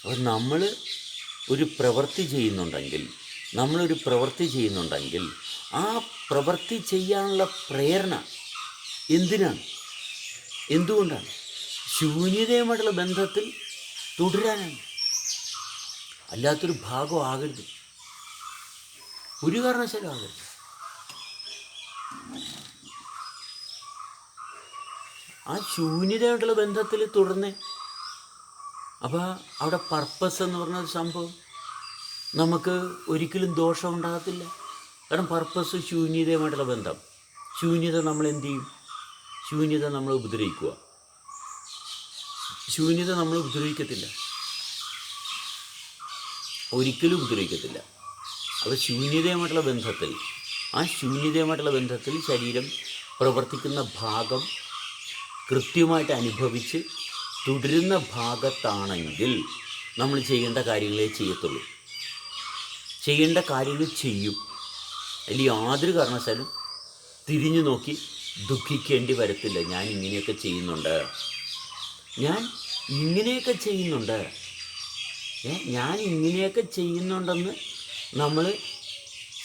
അപ്പോൾ നമ്മൾ ഒരു പ്രവൃത്തി ചെയ്യുന്നുണ്ടെങ്കിൽ നമ്മളൊരു പ്രവൃത്തി ചെയ്യുന്നുണ്ടെങ്കിൽ ആ പ്രവൃത്തി ചെയ്യാനുള്ള പ്രേരണ എന്തിനാണ്? എന്തുകൊണ്ടാണ്? ശൂന്യതയുമായിട്ടുള്ള ബന്ധത്തിൽ തുടരാനാണ്. അല്ലാത്തൊരു ഭാഗം ആകരുത്. ഒരു കാരണവശാലും ആകരുത്. ആ ശൂന്യതയായിട്ടുള്ള ബന്ധത്തിൽ തുടർന്ന് അപ്പോൾ അവിടെ പർപ്പസ് എന്ന് പറഞ്ഞ സംഭവം. നമുക്ക് ഒരിക്കലും ദോഷം ഉണ്ടാകത്തില്ല. കാരണം പർപ്പസ് ശൂന്യതയുമായിട്ടുള്ള ബന്ധം. ശൂന്യത നമ്മൾ എന്ത് ചെയ്യും? ശൂന്യത നമ്മൾ ഉപദ്രവിക്കുക. ശൂന്യത നമ്മൾ ഉപദ്രവിക്കത്തില്ല. ഒരിക്കലും ഉപദ്രവിക്കത്തില്ല. അപ്പോൾ ശൂന്യതയുമായിട്ടുള്ള ബന്ധത്തിൽ ആ ശൂന്യതയുമായിട്ടുള്ള ബന്ധത്തിൽ ശരീരം പ്രവർത്തിക്കുന്ന ഭാഗം കൃത്യമായിട്ട് അനുഭവിച്ച് തുടരുന്ന ഭാഗത്താണെങ്കിൽ നമ്മൾ ചെയ്യേണ്ട കാര്യങ്ങളെ ചെയ്യത്തുള്ളൂ. ചെയ്യേണ്ട കാര്യങ്ങൾ ചെയ്യും. അതിൽ യാതൊരു കാരണവശാലും തിരിഞ്ഞു നോക്കി ദുഃഖിക്കേണ്ടി വരത്തില്ല. ഞാൻ ഇങ്ങനെയൊക്കെ ചെയ്യുന്നുണ്ട്. ഞാൻ ഇങ്ങനെയൊക്കെ ചെയ്യുന്നുണ്ട്. ഞാൻ ഇങ്ങനെയൊക്കെ ചെയ്യുന്നുണ്ടെന്ന് നമ്മൾ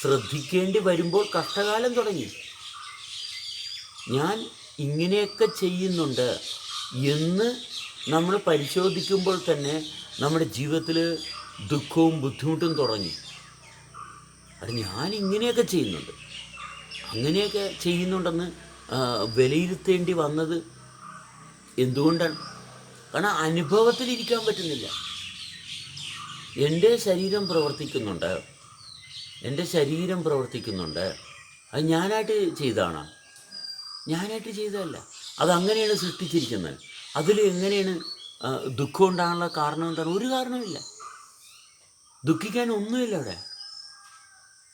ശ്രദ്ധിക്കേണ്ടി വരുമ്പോൾ കഷ്ടകാലം തുടങ്ങി. ഞാൻ ഇങ്ങനെയൊക്കെ ചെയ്യുന്നുണ്ട് എന്ന് നമ്മൾ പരിശോധിക്കുമ്പോൾ തന്നെ നമ്മുടെ ജീവിതത്തിൽ ദുഃഖവും ബുദ്ധിമുട്ടും തുടങ്ങി. അത് ഞാൻ ഇങ്ങനെയൊക്കെ ചെയ്യുന്നുണ്ട്. അങ്ങനെയൊക്കെ ചെയ്യുന്നുണ്ടെന്ന് വിലയിരുത്തേണ്ടി വന്നത് എന്തുകൊണ്ടാണ്? കാരണം അനുഭവത്തിലിരിക്കാൻ പറ്റുന്നില്ല. എന്റെ ശരീരം പ്രവർത്തിക്കുന്നുണ്ട്. എന്റെ ശരീരം പ്രവർത്തിക്കുന്നുണ്ട്. അത് ഞാനായിട്ട് ചെയ്തതാണ്? ഞാനായിട്ട് ചെയ്തതല്ല. അതങ്ങനെയാണ് സൃഷ്ടിച്ചിരിക്കുന്നത്. അതിൽ എങ്ങനെയാണ് ദുഃഖം ഉണ്ടാകാനുള്ള കാരണം എന്താണ്? ഒരു കാരണമില്ല ദുഃഖിക്കാൻ ഒന്നുമില്ല അവിടെ.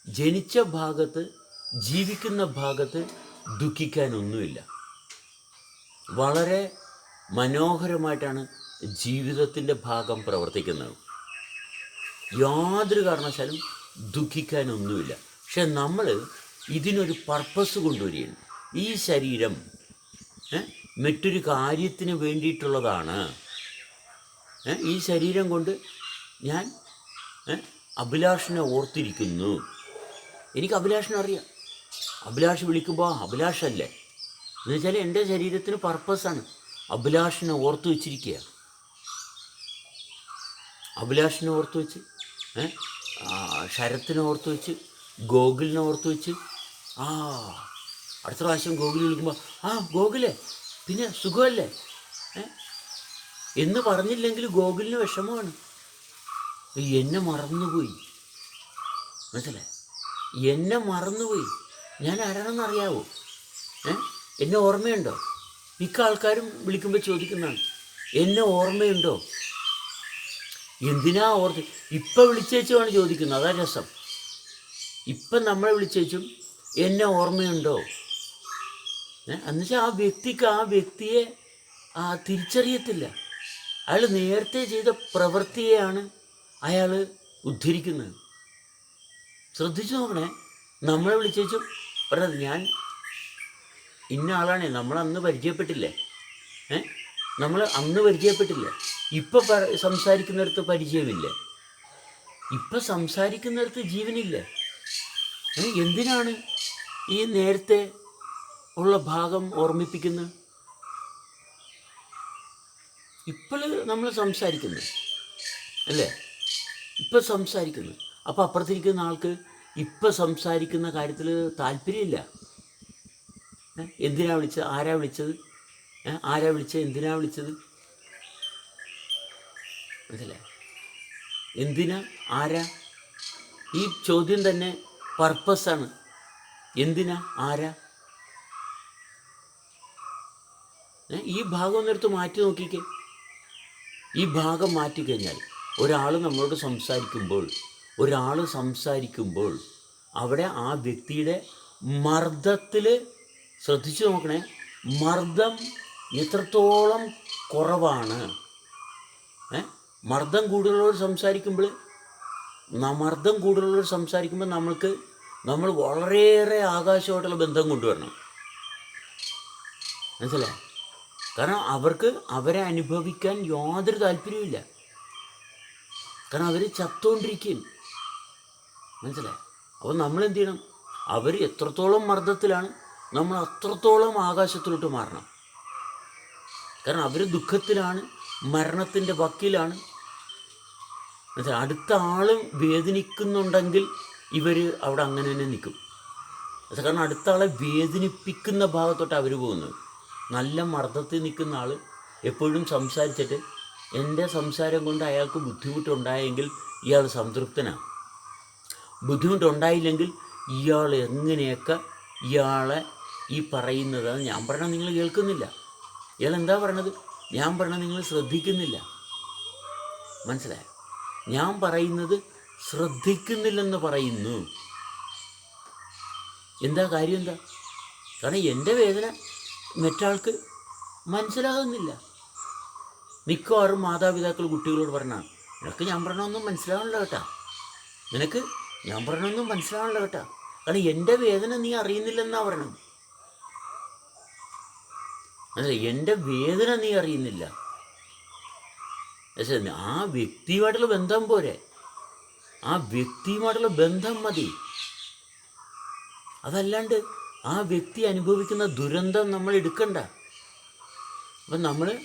ജനിച്ച ഭാഗത്ത് ജീവിക്കുന്ന ഭാഗത്ത് ദുഃഖിക്കാനൊന്നുമില്ല വളരെ മനോഹരമായിട്ടാണ് ജീവിതത്തിന്റെ ഭാഗം പ്രവർത്തിക്കുന്നത്. യാതൊരു കാരണവശാലും ദുഃഖിക്കാനൊന്നുമില്ല പക്ഷെ നമ്മൾ ഇതിനൊരു പർപ്പസ് കൊണ്ടുവരികയാണ്. ഈ ശരീരം മറ്റൊരു കാര്യത്തിന് വേണ്ടിയിട്ടുള്ളതാണ്. ഈ ശരീരം കൊണ്ട് ഞാൻ അഭിലാഷനെ ഓർത്തിരിക്കുന്നു. എനിക്ക് അഭിലാഷിനെ അറിയാം. അഭിലാഷ് വിളിക്കുമ്പോൾ അഭിലാഷല്ലേ എന്ന് വെച്ചാൽ എന്റെ ശരീരത്തിന് പർപ്പസാണ് അഭിലാഷിനെ ഓർത്ത് വെച്ചിരിക്കുക അഭിലാഷിനെ ഓർത്ത് വെച്ച്? ശരത്തിനെ ഓർത്ത് വെച്ച് ഗോകുലിനെ ഓർത്ത് വെച്ച് ആ അടുത്ത പ്രാവശ്യം ഗോകുൽ വിളിക്കുമ്പോൾ ആ ഗോകുലേ പിന്നെ സുഖമല്ലേ? എന്ന് പറഞ്ഞില്ലെങ്കിൽ ഗോകുലിന് വിഷമമാണ്. എന്നെ മറന്നുപോയി. മനസ്സിലായി? എന്നെ മറന്നുപോയി. ഞാൻ ആരാണെന്ന് അറിയാവോ എന്നെ ഓർമ്മയുണ്ടോ? മിക്ക ആൾക്കാരും വിളിക്കുമ്പോൾ ചോദിക്കുന്നതാണ്. എന്നെ ഓർമ്മയുണ്ടോ? എന്തിനാ ഓർത്ത്? ഇപ്പം വിളിച്ചേച്ചുമാണ് ചോദിക്കുന്നത്. അതാ രസം. ഇപ്പം നമ്മളെ വിളിച്ചേച്ചും എന്നെ ഓർമ്മയുണ്ടോ? എന്നുവെച്ചാൽ ആ വ്യക്തിക്ക് ആ വ്യക്തിയെ ആ തിരിച്ചറിയത്തില്ല. അയാൾ നേരത്തെ ചെയ്ത പ്രവൃത്തിയെയാണ് അയാൾ ഉദ്ധരിക്കുന്നത്. ശ്രദ്ധിച്ചു നോക്കണേ. നമ്മളെ വിളിച്ചു പറഞ്ഞത് ഞാൻ ഇന്ന ആളാണേ നമ്മൾ അന്ന് പരിചയപ്പെട്ടില്ലേ? ഏ? നമ്മൾ അന്ന് പരിചയപ്പെട്ടില്ലേ? ഇപ്പം പ- സംസാരിക്കുന്നിടത്ത് പരിചയമില്ലേ? ഇപ്പം സംസാരിക്കുന്നിടത്ത് ജീവനില്ലേ? എന്തിനാണ് ഈ നേരത്തെ ഉള്ള ഭാഗം ഓർമ്മിപ്പിക്കുന്നു ഇപ്പോൾ നമ്മൾ സംസാരിക്കുന്നു അല്ലേ? ഇപ്പം സംസാരിക്കുന്നു. അപ്പോൾ അപ്പുറത്തിരിക്കുന്ന ആൾക്ക് ഇപ്പം സംസാരിക്കുന്ന കാര്യത്തിൽ താല്പര്യമില്ല? എന്തിനാ വിളിച്ചത്? ആരാ വിളിച്ചത്? ആരാ വിളിച്ചത്? എന്തിനാ വിളിച്ചത്? മനസ്സിലായി? എന്തിനാ? ആരാ? ഈ ചോദ്യം തന്നെ പർപ്പസാണ് എന്തിനാ? ആരാ ഏ? ഈ ഭാഗം ഒന്നെടുത്ത് മാറ്റി നോക്കിക്കേ. ഈ ഭാഗം മാറ്റിക്കഴിഞ്ഞാൽ ഒരാൾ നമ്മളോട് സംസാരിക്കുമ്പോൾ ഒരാൾ സംസാരിക്കുമ്പോൾ അവിടെ ആ വ്യക്തിയുടെ മർദ്ദത്തിൽ ശ്രദ്ധിച്ചു നോക്കണേ. മർദ്ദം എത്രത്തോളം കുറവാണ്. മർദ്ദം കൂടുതലുള്ളവർ സംസാരിക്കുമ്പോൾ മർദ്ദം കൂടുതലുള്ളവർ സംസാരിക്കുമ്പോൾ നമ്മൾക്ക് നമ്മൾ വളരെയേറെ ആകാശമായിട്ടുള്ള ബന്ധം കൊണ്ടുവരണം. മനസ്സിലായി? കാരണം അവർക്ക് അവരെ അനുഭവിക്കാൻ യാതൊരു താല്പര്യവുമില്ല. കാരണം അവർ ചത്തുകൊണ്ടിരിക്കും മനസ്സിലായി? അപ്പോൾ നമ്മൾ എന്ത് ചെയ്യണം അവർ എത്രത്തോളം മർദ്ദത്തിലാണ് നമ്മൾ അത്രത്തോളം ആകാശത്തിലോട്ട് മാറണം. കാരണം അവർ ദുഃഖത്തിലാണ് മരണത്തിന്റെ വക്കിലാണ്. മനസ്സിലായി? അടുത്ത ആളും വേദനിക്കുന്നുണ്ടെങ്കിൽ ഇവർ അവിടെ അങ്ങനെ തന്നെ നിൽക്കും. കാരണം അടുത്ത ആളെ വേദനിപ്പിക്കുന്ന ഭാഗത്തോട്ട് അവർ പോകുന്നത്. നല്ല മർദ്ദത്തിൽ നിൽക്കുന്ന ആൾ എപ്പോഴും സംസാരിച്ചിട്ട് എന്റെ സംസാരം കൊണ്ട് അയാൾക്ക് ബുദ്ധിമുട്ടുണ്ടായെങ്കിൽ ഇയാൾ സംതൃപ്തനാണ് ബുദ്ധിമുട്ടുണ്ടായില്ലെങ്കിൽ ഇയാൾ എങ്ങനെയൊക്കെ ഇയാളെ ഈ പറയുന്നത് ഞാൻ പറഞ്ഞാൽ നിങ്ങൾ കേൾക്കുന്നില്ല. ഇയാൾ എന്താ പറയണത് ഞാൻ പറഞ്ഞാൽ നിങ്ങൾ ശ്രദ്ധിക്കുന്നില്ല. മനസ്സിലായോ? ഞാൻ പറയുന്നത് ശ്രദ്ധിക്കുന്നില്ലെന്ന് പറയുന്നു. എന്താ കാര്യം എന്താ? കാരണം എന്റെ വേദന മറ്റാൾക്ക് മനസ്സിലാകുന്നില്ല. മിക്കവാറും മാതാപിതാക്കൾ കുട്ടികളോട് പറഞ്ഞാൽ നിനക്ക് ഞാൻ പറഞ്ഞൊന്നും മനസ്സിലാവണില്ല കേട്ടാ. നിനക്ക് ഞാൻ പറഞ്ഞൊന്നും മനസ്സിലാവണില്ല കേട്ടാ. കാരണം എന്റെ വേദന നീ അറിയുന്നില്ലെന്നാ പറയണം അതല്ല എന്റെ വേദന നീ അറിയുന്നില്ല. ആ വ്യക്തിയുമായിട്ടുള്ള ബന്ധം പോരെ. ആ വ്യക്തിയുമായിട്ടുള്ള ബന്ധം മതി. അതല്ലാണ്ട് ആ വ്യക്തി അനുഭവിക്കുന്ന ദുരന്തം നമ്മൾ എടുക്കണ്ട. അപ്പം നമ്മൾ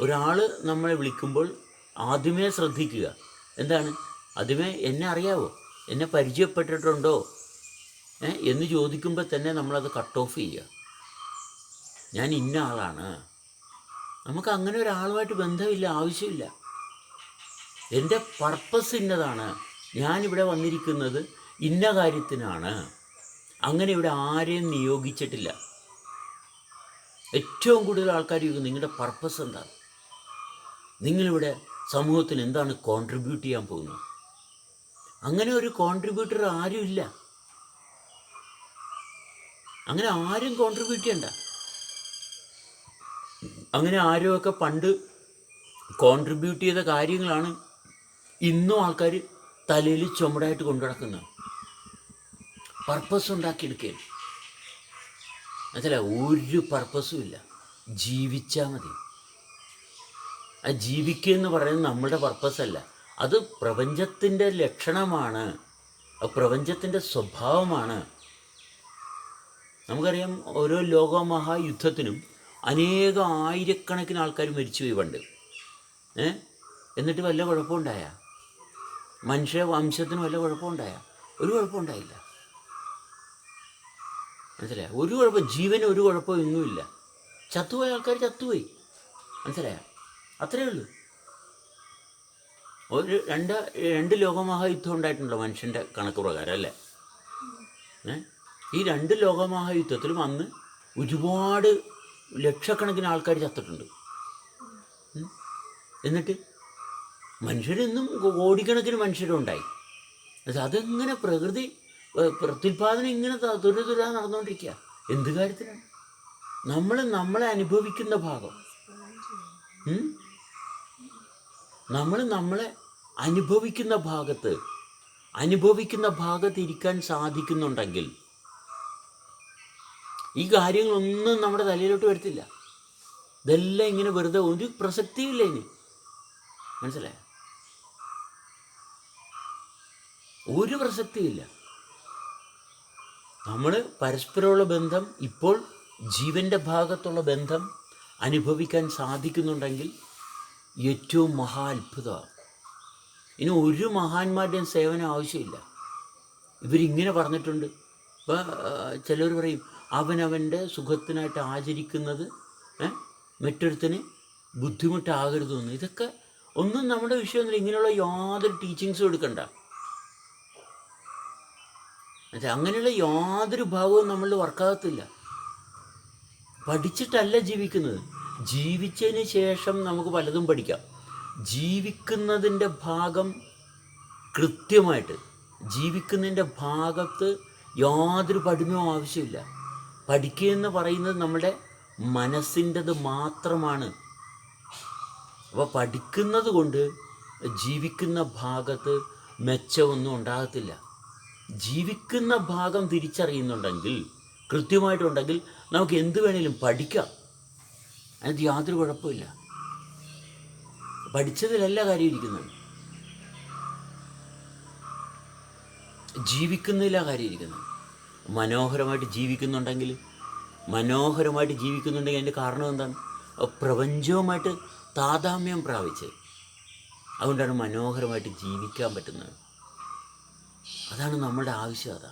ഒരാൾ നമ്മളെ വിളിക്കുമ്പോൾ ആദ്യമേ ശ്രദ്ധിക്കുക. എന്താണ്? ആദ്യമേ എന്നെ അറിയാവോ? എന്നെ പരിചയപ്പെട്ടിട്ടുണ്ടോ? എന്ന് ചോദിക്കുമ്പോൾ തന്നെ നമ്മളത് കട്ട് ഓഫ് ചെയ്യുക. ഞാൻ ഇന്ന ആളാണ്. നമുക്ക് അങ്ങനെ ഒരാളുമായിട്ട് ബന്ധമില്ല ആവശ്യമില്ല. എന്റെ പർപ്പസ് ഇന്നതാണ്. ഞാനിവിടെ വന്നിരിക്കുന്നത് ഇന്ന കാര്യത്തിനാണ്. അങ്ങനെ ഇവിടെ ആരെയും നിയോഗിച്ചിട്ടില്ല. ഏറ്റവും കൂടുതൽ ആൾക്കാർ ചോദിക്കും നിങ്ങളുടെ പർപ്പസ് എന്താണ്? നിങ്ങളിവിടെ സമൂഹത്തിന് എന്താണ് കോൺട്രിബ്യൂട്ട് ചെയ്യാൻ പോകുന്നത്? അങ്ങനെ ഒരു കോൺട്രിബ്യൂട്ടർ ആരുമില്ല അങ്ങനെ ആരും കോൺട്രിബ്യൂട്ട് ചെയ്യണ്ട. അങ്ങനെ ആരുമൊക്കെ പണ്ട് കോൺട്രിബ്യൂട്ട് ചെയ്ത കാര്യങ്ങളാണ് ഇന്നും ആൾക്കാർ തലയിൽ ചുമടായിട്ട് കൊണ്ടു നടക്കുന്നത് പർപ്പസ് ഉണ്ടാക്കിയെടുക്കുകയാണ്. മനസ്സില ഒരു പർപ്പസും ഇല്ല. ജീവിച്ചാൽ മതി. ആ ജീവിക്കുക എന്ന് പറയുന്നത് നമ്മുടെ പർപ്പസ് അല്ല. അത് പ്രപഞ്ചത്തിന്റെ ലക്ഷണമാണ്. പ്രപഞ്ചത്തിന്റെ സ്വഭാവമാണ്. നമുക്കറിയാം ഓരോ ലോകമഹായുദ്ധത്തിനും അനേക ആയിരക്കണക്കിന് ആൾക്കാർ മരിച്ചുപോയി പണ്ട്. ഏ? എന്നിട്ട് വല്ല കുഴപ്പമുണ്ടായ? മനുഷ്യ വംശത്തിന് വല്ല കുഴപ്പമുണ്ടായ? ഒരു കുഴപ്പമുണ്ടായില്ല. മനസ്സിലായ? ഒരു കുഴപ്പം ജീവന് ഒരു കുഴപ്പവും ഒന്നുമില്ല. ചത്തുപോയ ആൾക്കാർ ചത്തുപോയി. മനസ്സിലായ? അത്രയേ ഉള്ളൂ. ഒരു രണ്ട് രണ്ട് ലോകമഹായുദ്ധം ഉണ്ടായിട്ടുണ്ടോ മനുഷ്യന്റെ കണക്ക് പ്രകാരം അല്ലേ? ഈ രണ്ട് ലോകമഹായുദ്ധത്തിലും അന്ന് ഒരുപാട് ലക്ഷക്കണക്കിന് ആൾക്കാർ ചത്തിട്ടുണ്ട്. എന്നിട്ട് മനുഷ്യരെന്നും കോടിക്കണക്കിന് മനുഷ്യരുണ്ടായി. അത് അതെങ്ങനെ പ്രകൃതി പ്രത്യുൽപാദനം ഇങ്ങനെ തുരു തുരാ നടന്നുകൊണ്ടിരിക്കുക എന്ത് കാര്യത്തിനാണ് നമ്മൾ നമ്മളെ അനുഭവിക്കുന്ന ഭാഗം. നമ്മൾ നമ്മളെ അനുഭവിക്കുന്ന ഭാഗത്ത് അനുഭവിക്കുന്ന ഭാഗത്ത് ഇരിക്കാൻ സാധിക്കുന്നുണ്ടെങ്കിൽ ഈ കാര്യങ്ങളൊന്നും നമ്മുടെ തലയിലോട്ട് വരത്തില്ല. ഇതെല്ലാം ഇങ്ങനെ വെറുതെ ഒരു പ്രസക്തിയില്ല ഇനി. മനസ്സിലായ? ഒരു പ്രസക്തിയില്ല നമ്മൾ പരസ്പരമുള്ള ബന്ധം ഇപ്പോൾ ജീവന്റെ ഭാഗത്തുള്ള ബന്ധം അനുഭവിക്കാൻ സാധിക്കുന്നുണ്ടെങ്കിൽ ഏറ്റവും മഹാ അത്ഭുതമാണ് ഇനി ഒരു മഹാന്മാരുടെയും സേവനം ആവശ്യമില്ല. ഇവരിങ്ങനെ പറഞ്ഞിട്ടുണ്ട്. ഇപ്പോൾ ചിലർ പറയും അവനവന്റെ സുഖത്തിനായിട്ട് ആചരിക്കുന്നത് മറ്റൊരുത്തിന് ബുദ്ധിമുട്ടാകരുതെന്ന്. ഇതൊക്കെ ഒന്നും നമ്മുടെ വിഷയമൊന്നുമില്ല. ഇങ്ങനെയുള്ള യാതൊരു ടീച്ചിങ്സും എടുക്കണ്ട. എന്നുവെച്ചാൽ അങ്ങനെയുള്ള യാതൊരു ഭാവവും നമ്മളിൽ വർക്കാകത്തില്ല. പഠിച്ചിട്ടല്ല ജീവിക്കുന്നത്. ജീവിച്ചതിന് ശേഷം നമുക്ക് പലതും പഠിക്കാം. ജീവിക്കുന്നതിന്റെ ഭാഗം കൃത്യമായിട്ട് ജീവിക്കുന്നതിന്റെ ഭാഗത്ത് യാതൊരു പഠനവും ആവശ്യമില്ല. പഠിക്കുക എന്ന് പറയുന്നത് നമ്മുടെ മനസ്സിന്റെത് മാത്രമാണ്. അപ്പോൾ പഠിക്കുന്നത് കൊണ്ട് ജീവിക്കുന്ന ഭാഗത്ത് മെച്ചമൊന്നും ഉണ്ടാകത്തില്ല. ജീവിക്കുന്ന ഭാഗം തിരിച്ചറിയുന്നുണ്ടെങ്കിൽ കൃത്യമായിട്ടുണ്ടെങ്കിൽ നമുക്ക് എന്ത് വേണേലും പഠിക്കാം. അതിന് യാതൊരു കുഴപ്പമില്ല. പഠിച്ചതിലല്ല കാര്യം ഇരിക്കുന്നത് ജീവിക്കുന്നില്ല കാര്യം ഇരിക്കുന്നത് മനോഹരമായിട്ട് ജീവിക്കുന്നുണ്ടെങ്കിൽ മനോഹരമായിട്ട് ജീവിക്കുന്നുണ്ടെങ്കിൽ അതിന്റെ കാരണം എന്താണ്? പ്രപഞ്ചവുമായിട്ട് താതാമ്യം പ്രാപിച്ച് അതുകൊണ്ടാണ് മനോഹരമായിട്ട് ജീവിക്കാൻ പറ്റുന്നത്. അതാണ് നമ്മളുടെ ആവശ്യകത